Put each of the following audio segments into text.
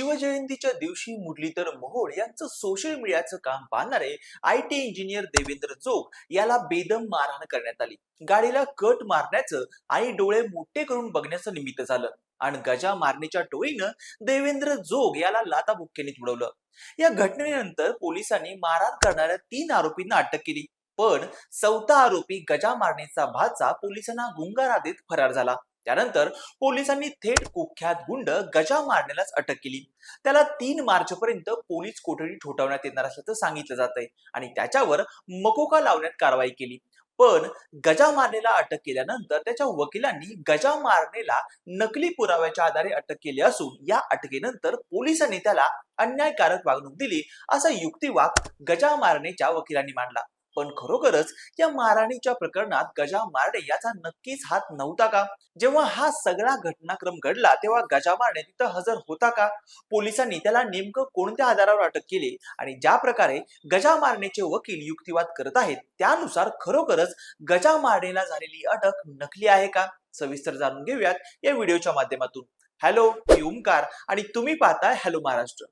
शिवजयंतीच्या दिवशी मुरलीधर मोहोळ यांचं सोशल मीडियाचं काम पाहणारे I T engineer Devendra Jog याला बेदम मारहाण करण्यात आली. गाडीला कट मारण्याचं आणि डोळे मोठे करून बघण्याचं निमित्त झालं आणि गजा मारणीच्या टोळीनं देवेंद्र जोग याला लाताबुक्क्याने तुडवलं. या घटनेनंतर पोलिसांनी मारहाण करणाऱ्या तीन आरोपींना अटक केली. पण चौथा आरोपी गजा मारणीचा भाचा पोलिसांना गुंगारा देत फरार झाला. त्यानंतर पोलिसांनी थेट कुख्यात गुंड गजा मारण्यालाच अटक केली. त्याला तीन मार्च पर्यंत पोलीस कोठडी ठोठावण्यात येणार असल्याचं सांगितलं जात आहे आणि त्याच्यावर मकोका लावण्यात कारवाई केली. पण गजा मारनेला अटक केल्यानंतर त्याच्या वकिलांनी गजा मारनेला नकली पुराव्याच्या आधारे अटक केली असून या अटकेनंतर पोलिसांनी त्याला अन्यायकारक वागणूक दिली असा युक्तिवाद गजा मारनेच्या वकिलांनी मांडला. पण खरोखरच या मारहाणीच्या प्रकरणात गजा मारडे याचा नक्कीच हात नव्हता का? जेव्हा हा सगळा घटनाक्रम घडला तेव्हा गजा मारडे तिथं हजर होता का? पोलिसांनी त्याला नेमकं कोणत्या आधारावर अटक केली? आणि ज्या प्रकारे गजा मारण्याचे वकील युक्तिवाद करत आहेत त्यानुसार खरोखरच गजा मारडेला झालेली अटक नकली आहे का? सविस्तर जाणून घेऊयात या व्हिडिओच्या माध्यमातून. हॅलो मी ओमकार आणि तुम्ही पाहताय हॅलो महाराष्ट्र.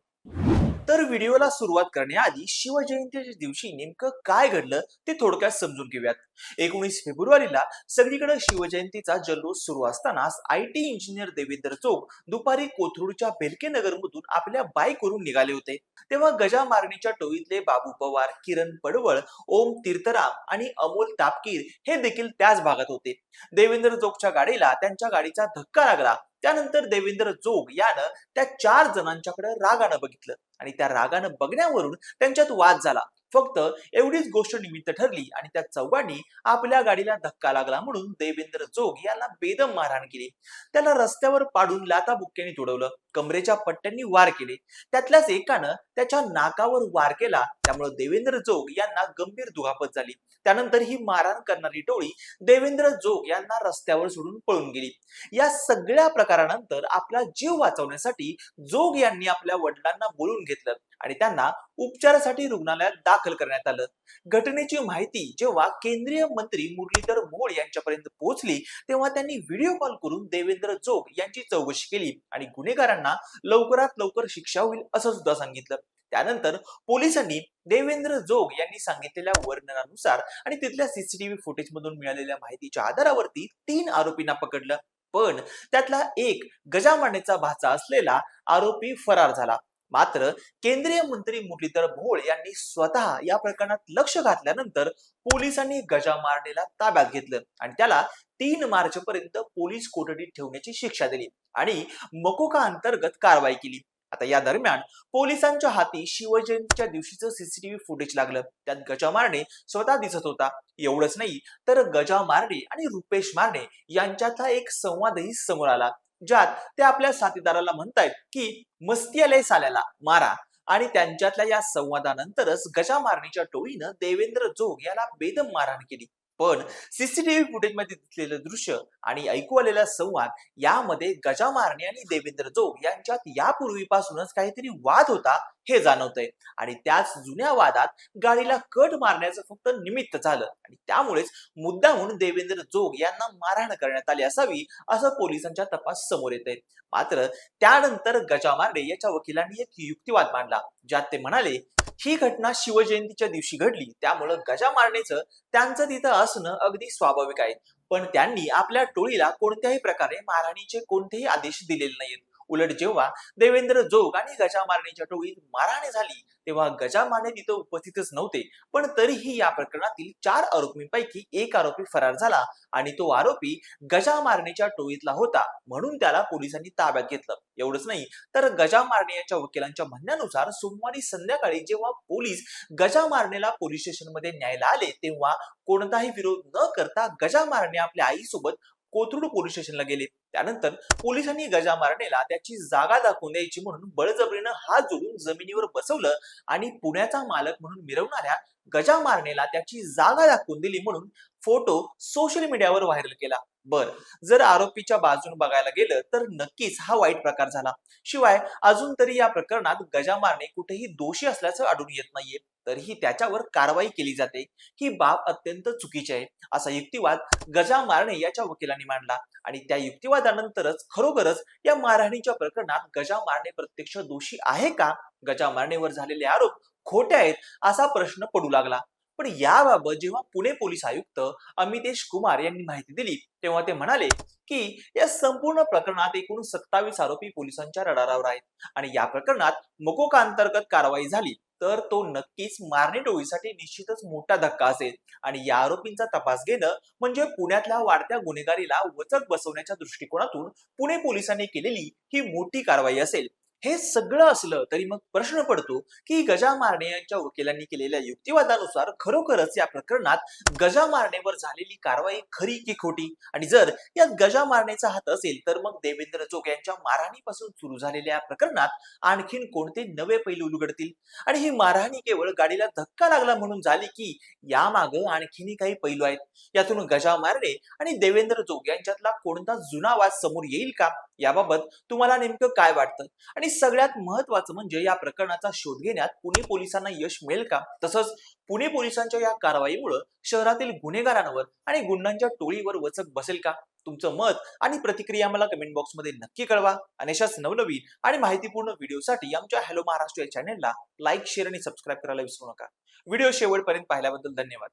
तर व्हिडिओला सुरुवात करण्याआधी शिवजयंतीच्या दिवशी नेमकं काय घडलं ते थोडक्यात समजून घेऊयात. एकोणीस फेब्रुवारीला सगळीकडे शिवजयंतीचा जल्लोष सुरू असतानाच आय टी इंजिनियर देवेंद्र चौक दुपारी कोथरूडच्या बेलके नगरमधून आपल्या बाईकवरून निघाले होते. तेव्हा गजा मारणीच्या टोळीतले बाबू पवार किरण पडवळ ओम तीर्थराम आणि अमोल तापकीर हे देखील त्याच भागात होते. देवेंद्र जोगच्या गाडीला त्यांच्या गाडीचा धक्का लागला. त्यानंतर देवेंद्र जोग यानं त्या चार जणांच्याकडे रागानं बघितलं आणि त्या रागानं बघण्यावरून त्यांच्यात वाद झाला. फक्त एवढीच गोष्ट निमित्त ठरली आणि त्या चौघांनी आपल्या गाडीला धक्का लागला म्हणून देवेंद्र जोग याला बेदम मारहाण केली. त्याला रस्त्यावर पाडून लाताबुक्क्याने तुडवलं. कमरेच्या पट्ट्यांनी वार केले. त्यातल्याच एकानं त्याच्या नाकावर वार केला. त्यामुळे देवेंद्र जोग यांना गंभीर दुखापत झाली. त्यानंतर ही मारहाण करणारी टोळी देवेंद्र जोग यांना रस्त्यावर सोडून पळून गेली. या सगळ्या प्रकारानंतर आपला जीव वाचवण्यासाठी जोग यांनी आपल्या वडिलांना बोलून घेतलं आणि त्यांना उपचारासाठी रुग्णालयात दाखल करण्यात आलं. घटनेची माहिती जेव्हा केंद्रीय मंत्री मुरलीधर मोहोळ यांच्यापर्यंत पोहोचली तेव्हा त्यांनी व्हिडिओ कॉल करून देवेंद्र जोग यांची चौकशी केली आणि गुन्हेगारांना लवकरात लवकर शिक्षा होईल असं सुद्धा सांगितलं. त्यानंतर पोलिसांनी देवेंद्र जोग यांनी सांगितलेल्या वर्णनानुसार आणि तिथल्या सीसीटीव्ही फुटेज मधून मिळालेल्या माहितीच्या आधारावरती तीन आरोपींना पकडलं. पण त्यातला एक गजामानेचा भाचा असलेला आरोपी फरार झाला. मात्र केंद्रीय मंत्री मुरलीधर भोळ यांनी स्वतः या प्रकरणात लक्ष घातल्यानंतर पोलिसांनी गजा मारनेला ताब्यात घेतलं आणि त्याला तीन मार्च पर्यंत पोलीस कोठडीत ठेवण्याची शिक्षा दिली. आणि मकोका अंतर्गत कारवाई केली. आता या दरम्यान पोलिसांच्या हाती शिवजयंतीच्या दिवशीचं सीसीटीव्ही फुटेज लागलं. त्यात गजा मारणे स्वतः दिसत होता. एवढंच नाही तर गजा मारणे आणि रुपेश मारणे यांच्यातला एक संवादही समोर आला ज्यात ते आपल्या साथीदाराला म्हणतायत की मस्ती आले साल्याला मारा. आणि त्यांच्यातल्या या संवादानंतरच गजा मारणीच्या टोळीनं देवेंद्र जोग याला बेदम मारहाण केली. पण सीसीटीव्ही फुटेजमध्ये दिसलेलं दृश्य आणि ऐकू आलेला संवाद यामध्ये गजा मारणे आणि देवेंद्र जोग यांच्यात यापूर्वीपासूनच काहीतरी वाद होता हे जाणवतंय. आणि त्याच जुन्या वादात गाडीला कट मारण्याचं फक्त निमित्त झालं. आणि त्यामुळेच मुद्दाहून देवेंद्र जोग यांना मारहाण करण्यात आली असावी असं पोलिसांच्या तपास समोर येत आहे मात्र त्यानंतर गजा याच्या वकिलांनी एक युक्तिवाद मांडला ज्यात ते म्हणाले ही घटना शिवजयंतीच्या दिवशी घडली. त्यामुळं गजा मारण्याचं त्यांचं तिथं असणं अगदी स्वाभाविक आहे. पण त्यांनी आपल्या टोळीला कोणत्याही प्रकारे मारहाणीचे कोणतेही आदेश दिलेले नाहीत उलट जेव्हा देवेंद्र जोग आणि गजा मारण्याच्या टोळीत मारहाणी झाली तेव्हा गजा मारणे तिथं उपस्थितच नव्हते. पण तरीही या प्रकरणातील चार आरोपींपैकी एक आरोपी फरार झाला आणि तो आरोपी गजा टोळीतला होता म्हणून त्याला पोलिसांनी ताब्यात घेतलं. एवढंच नाही तर गजा मारणे यांच्या वकिलांच्या म्हणण्यानुसार सोमवारी संध्याकाळी जेव्हा पोलीस गजा मारणेला पोलीस स्टेशनमध्ये न्यायला आले तेव्हा कोणताही विरोध न करता गजा मारणे आपल्या आईसोबत कोथरूड पोलीस स्टेशनला गेले. त्यानंतर पोलिसांनी गजा मारणेला त्याची जागा दाखवून द्यायची म्हणून बळजबरीनं हात जोडून जमिनीवर बसवलं आणि पुण्याचा मालक म्हणून मिरवणाऱ्या गजा मारणेला त्याची जागा दाखवून दिली म्हणून फोटो सोशल मीडियावर व्हायरल केला. बर जर आरोपीच्या बाजून बघायला गेलं तर नक्कीच हा वाईट प्रकार झाला. शिवाय अजून तरी या प्रकरणात गजा मारणे कुठेही दोषी असल्याचं आढळून येत नाहीये. तरीही त्याच्यावर कारवाई केली जाते. ही बाब अत्यंत चुकीची आहे. असा युक्तिवाद गजा मारणे याच्या वकिलांनी मांडला. आणि त्या युक्तिवादानंतरच खरोखरच या मारहाणीच्या प्रकरणात गजा मारणे प्रत्यक्ष दोषी आहे का? गजा मारणेवर झालेले आरोप खोट्या आहेत असा प्रश्न पडू लागला. पण याबाबत जेव्हा पुणे पोलीस आयुक्त अमितेश कुमार यांनी माहिती दिली तेव्हा ते म्हणाले की या संपूर्ण प्रकरणात एकूण सत्तावीस आरोपी पोलिसांच्या रडारावर आहेत आणि या प्रकरणात मकोका अंतर्गत कारवाई झाली तर तो नक्कीच मारणे टोळीसाठी निश्चितच मोठा धक्का असेल. आणि या आरोपींचा तपास घेणं म्हणजे पुण्यातल्या वाढत्या गुन्हेगारीला वचक बसवण्याच्या दृष्टिकोनातून पुणे पोलिसांनी केलेली ही मोठी कारवाई असेल. हे सगळं असलं तरी मग प्रश्न पडतो की गजा मारणे यांच्या वकिलांनी केलेल्या युक्तिवादानुसार खरोखरच या प्रकरणात गजा मारणेवर झालेली कारवाई खरी की खोटी? आणि जर यात गजा मारणेचा हात असेल तर मग देवेंद्र जोग यांच्या मारहाणीपासून सुरू झालेल्या या प्रकरणात आणखीन कोणते नवे पैलू उलगडतील? आणि ही मारहाणी केवळ गाडीला धक्का लागला म्हणून झाली की यामाग आणखीनही काही पैलू आहेत? यातून गजा मारणे आणि देवेंद्र जोग यांच्यातला कोणता जुना वाद समोर येईल का? याबाबत तुम्हाला नेमकं काय वाटतं? आणि आणि सगळ्यात महत्वाचं म्हणजे या प्रकरणाचा शोध घेण्यात पुणे पोलिसांना यश मिळेल का? तसंच पुणे पोलिसांच्या या कारवाईमुळे शहरातील गुन्हेगारांवर आणि गुंडांच्या टोळीवर वचक बसेल का? तुमचं मत आणि प्रतिक्रिया मला कमेंट बॉक्समध्ये नक्की कळवा. आणि अशाच नवनवीन आणि माहितीपूर्ण व्हिडिओसाठी आमच्या हॅलो महाराष्ट्र या चॅनेलला लाईक शेअर आणि सबस्क्राईब करायला विसरू नका. व्हिडिओ शेवटपर्यंत पाहिल्याबद्दल धन्यवाद.